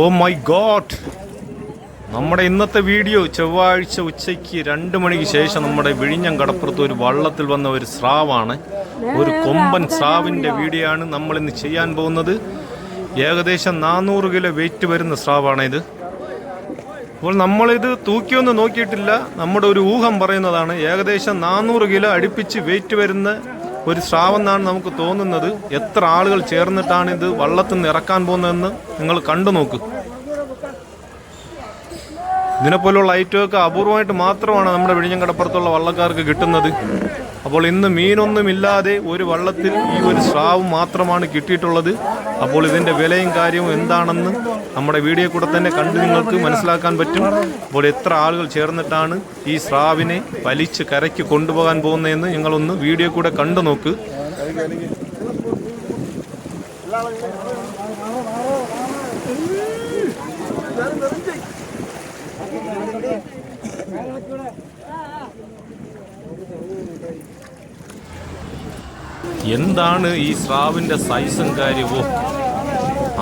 Oh my God നമ്മുടെ ഇന്നത്തെ video ചൊവ്വാഴ്ച ഉച്ചയ്ക്ക് രണ്ട് മണിക്ക് ശേഷം നമ്മുടെ വിഴിഞ്ഞം കടപ്പുറത്ത് ഒരു വള്ളത്തിൽ വന്ന ഒരു സ്രാവാണ്. ഒരു കൊമ്പൻ സ്രാവിന്റെ വീഡിയോ ആണ് നമ്മൾ ഇന്ന് ചെയ്യാൻ പോകുന്നത്. ഏകദേശം നാനൂറ് കിലോ വെയിറ്റ് വരുന്ന സ്രാവാണ് ഇത്. അപ്പോൾ നമ്മളിത് തൂക്കിയൊന്നും നോക്കിയിട്ടില്ല. നമ്മുടെ ഒരു ഊഹം പറയുന്നതാണ് ഏകദേശം നാനൂറ് കിലോ അടുപ്പിച്ച് വെയിറ്റ് വരുന്ന ഒരു സ്രാവെന്നാണ് നമുക്ക് തോന്നുന്നത്. എത്ര ആളുകൾ ചേർന്നിട്ടാണ് ഇത് വള്ളത്തിൽ നിന്ന് ഇറക്കാൻ പോകുന്നതെന്ന് നിങ്ങൾ കണ്ടു നോക്ക്. ഇതിനെപ്പോലുള്ള ഐറ്റമൊക്കെ അപൂർവമായിട്ട് മാത്രമാണ് നമ്മുടെ വിഴിഞ്ഞങ്കടപ്പുറത്തുള്ള വള്ളക്കാർക്ക് കിട്ടുന്നത്. അപ്പോൾ ഇന്ന് മീനൊന്നുമില്ലാതെ ഒരു വള്ളത്തിൽ ഈ ഒരു സ്രാവ് മാത്രമാണ് കിട്ടിയിട്ടുള്ളത്. അപ്പോൾ ഇതിന്റെ വിലയും കാര്യവും എന്താണെന്ന് നമ്മുടെ വീഡിയോ കൂടെ തന്നെ കണ്ട് നിങ്ങൾക്ക് മനസ്സിലാക്കാൻ പറ്റും. അപ്പോൾ എത്ര ആളുകൾ ചേർന്നിട്ടാണ് ഈ സ്രാവിനെ വലിച്ച് കരയ്ക്ക് കൊണ്ടുപോകാൻ പോകുന്നതെന്ന് നിങ്ങളൊന്ന് വീഡിയോ കൂടെ കണ്ടു നോക്ക്. എന്താണ് ഈ സ്രാവിന്റെ സൈസും കാര്യവും?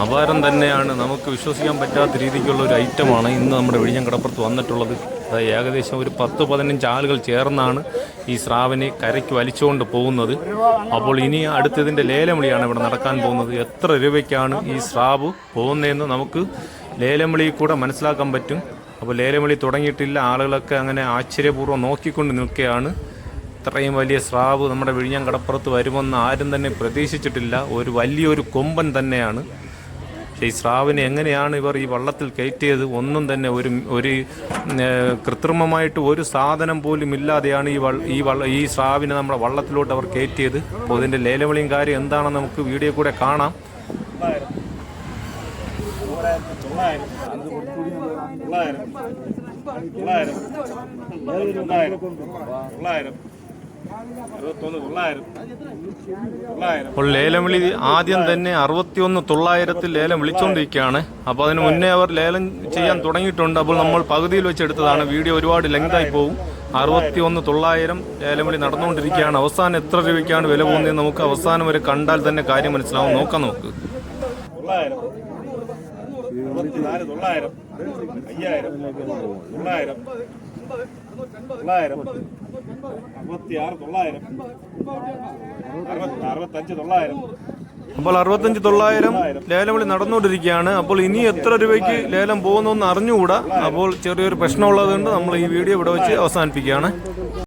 അപാരം തന്നെയാണ്. നമുക്ക് വിശ്വസിക്കാൻ പറ്റാത്ത രീതിക്കുള്ള ഒരു ഐറ്റമാണ് ഇന്ന് നമ്മുടെ വിഴിഞ്ഞം കടപ്പുറത്ത് വന്നിട്ടുള്ളത്. അത് ഏകദേശം ഒരു പത്ത് പതിനഞ്ച് ആളുകൾ ചേർന്നാണ് ഈ സ്രാവിനെ കരയ്ക്ക് വലിച്ചുകൊണ്ട് പോകുന്നത്. അപ്പോൾ ഇനി അടുത്തതിന്റെ ലേലംവിളിയാണ് ഇവിടെ നടക്കാൻ പോകുന്നത്. എത്ര രൂപയ്ക്കാണ് ഈ സ്രാവ് പോകുന്നതെന്ന് നമുക്ക് ലേലംവിളി കൂടെ മനസ്സിലാക്കാൻ പറ്റും. അപ്പോൾ ലേലംവിളി തുടങ്ങിയിട്ടില്ല. ആളുകളൊക്കെ അങ്ങനെ ആശ്ചര്യപൂർവം നോക്കിക്കൊണ്ട് നിൽക്കുകയാണ്. ഇത്രയും വലിയ സ്രാവ് നമ്മുടെ വിഴിഞ്ഞം കടപ്പുറത്ത് വരുമെന്ന് ആരും തന്നെ പ്രതീക്ഷിച്ചിട്ടില്ല. ഒരു വലിയൊരു കൊമ്പൻ തന്നെയാണ്. പക്ഷേ ഈ സ്രാവിനെ എങ്ങനെയാണ് ഇവർ ഈ വള്ളത്തിൽ കയറ്റിയത്? ഒന്നും തന്നെ ഒരു ഒരു കൃത്രിമമായിട്ട് ഒരു സാധനം പോലും ഇല്ലാതെയാണ് ഈ വള്ള ഈ വള്ള ഈ സ്രാവിനെ നമ്മുടെ വള്ളത്തിലോട്ട് അവർ കയറ്റിയത്. അപ്പോൾ ഇതിന്റെ ലേലവിളിയും കാര്യം എന്താണെന്ന് നമുക്ക് വീഡിയോ കൂടെ കാണാം. അപ്പോൾ ലേലം വിളി ആദ്യം തന്നെ അറുപത്തിയൊന്ന് തൊള്ളായിരത്തിൽ ലേലം വിളിച്ചുകൊണ്ടിരിക്കുകയാണ് അപ്പോൾ അതിന് മുന്നേ അവർ ലേലം ചെയ്യാൻ തുടങ്ങിയിട്ടുണ്ട്. അപ്പോൾ നമ്മൾ പകുതിയിൽ വെച്ചെടുത്തതാണ്. വീഡിയോ ഒരുപാട് ലെങ്തായി പോകും. അറുപത്തി ഒന്ന് തൊള്ളായിരം ലേലം വിളി നടന്നുകൊണ്ടിരിക്കുകയാണ്. അവസാനം എത്ര രൂപയ്ക്കാണ് വില പോകുന്നത് നമുക്ക് അവസാനം വരെ കണ്ടാൽ തന്നെ കാര്യം മനസ്സിലാവും. നോക്കാം നമുക്ക്. തൊള്ളായിരം. അറുപത്തിയാറ് തൊള്ളായിരം. അറുപത്തി അറുപത്തഞ്ച് തൊള്ളായിരം അപ്പോൾ അറുപത്തഞ്ച് തൊള്ളായിരം ലേലം വിളി നടന്നുകൊണ്ടിരിക്കുകയാണ്. അപ്പോൾ ഇനി എത്ര രൂപയ്ക്ക് ലേലം പോകുന്നു എന്ന് അറിഞ്ഞുകൂടാ. അപ്പോൾ ചെറിയൊരു പ്രശ്നമുള്ളത് കൊണ്ട് നമ്മൾ ഈ വീഡിയോ ഇവിടെ വെച്ച് അവസാനിപ്പിക്കുകയാണ്.